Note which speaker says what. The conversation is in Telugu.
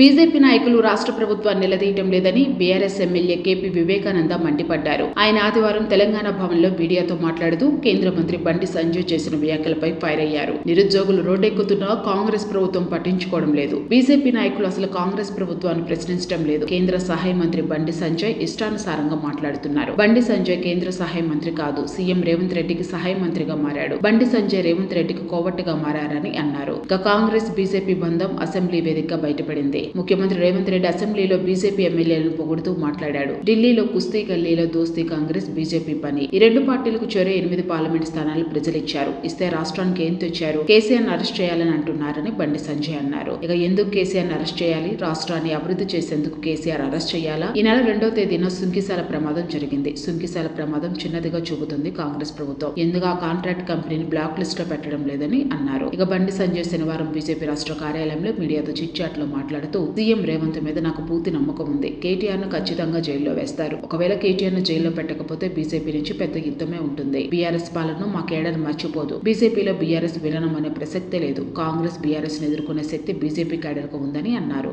Speaker 1: బీజేపీ నాయకులు రాష్ట్ర ప్రభుత్వాన్ని నిలదీయటం లేదని బీఆర్ఎస్ ఎమ్మెల్యే కేపీ వివేకానంద మండిపడ్డారు. ఆయన ఆదివారం తెలంగాణ భవన్లో మీడియాతో మాట్లాడుతూ కేంద్ర మంత్రి బండి సంజయ్ చేసిన వ్యాఖ్యలపై ఫైర్ అయ్యారు. నిరుద్యోగులు రోడ్డెక్కుతున్నా కాంగ్రెస్ ప్రభుత్వం పట్టించుకోవడం లేదు. బీజేపీ నాయకులు అసలు కాంగ్రెస్ ప్రభుత్వాన్ని ప్రశ్నించడం లేదు. కేంద్ర సహాయ మంత్రి బండి సంజయ్ ఇష్టానుసారంగా మాట్లాడుతున్నారు. బండి సంజయ్ కేంద్ర సహాయ మంత్రి కాదు సీఎం రేవంత్ రెడ్డికి సహాయ మంత్రిగా మారాడు. బండి సంజయ్ రేవంత్ రెడ్డికి కోవట్టుగా మారారని అన్నారు. ఇక కాంగ్రెస్ బీజేపీ బంధం అసెంబ్లీ వేదికగా బయటపడింది. ముఖ్యమంత్రి రేవంత్ రెడ్డి అసెంబ్లీలో బీజేపీ ఎమ్మెల్యేలను పొగుడుతూ మాట్లాడాడు. ఢిల్లీలో కుస్తీ గల్లీలో దోస్తీ కాంగ్రెస్ బీజేపీ పని. ఈ రెండు పార్టీలకు చెరే ఎనిమిది పార్లమెంట్ స్థానాలు ప్రజలు ఇచ్చారు ఇస్తే రాష్ట్రానికి ఏం తెచ్చారు? కేసీఆర్ అరెస్ట్ చేయాలని అంటున్నారని బండి సంజయ్ అన్నారు. ఇక ఎందుకు కేసీఆర్ అరెస్ట్ చేయాలి? రాష్ట్రాన్ని అభివృద్ధి చేసేందుకు కేసీఆర్ అరెస్ట్ చేయాలా? ఈ నెల రెండో తేదీన సుంకిశాల ప్రమాదం జరిగింది. సుంకిశాల ప్రమాదం చిన్నదిగా చూపుతుంది కాంగ్రెస్ ప్రభుత్వం. ఎందుకు ఆ కాంట్రాక్ట్ కంపెనీని బ్లాక్ లిస్ట్లో పెట్టడం లేదని అన్నారు. ఇక బండి సంజయ్ శనివారం బీజేపీ రాష్ట్ర కార్యాలయంలో మీడియాతో చిట్చాట్లో మాట్లాడుతూ సీఎం రేవంత్ మీద నాకు పూర్తి నమ్మకం ఉంది. కేటీఆర్ను ఖచ్చితంగా జైల్లో వేస్తారు. ఒకవేళ కేటీఆర్ను జైల్లో పెట్టకపోతే బీజేపీ నుంచి పెద్ద యుద్ధమే ఉంటుంది. బీఆర్ఎస్ పాలన మా కేడర్ మర్చిపోదు. బీజేపీలో బీఆర్ఎస్ విలనం అనే ప్రసక్తే లేదు. కాంగ్రెస్ బీఆర్ఎస్ ఎదుర్కొనే శక్తి బీజేపీ కేడర్కు ఉందని అన్నారు.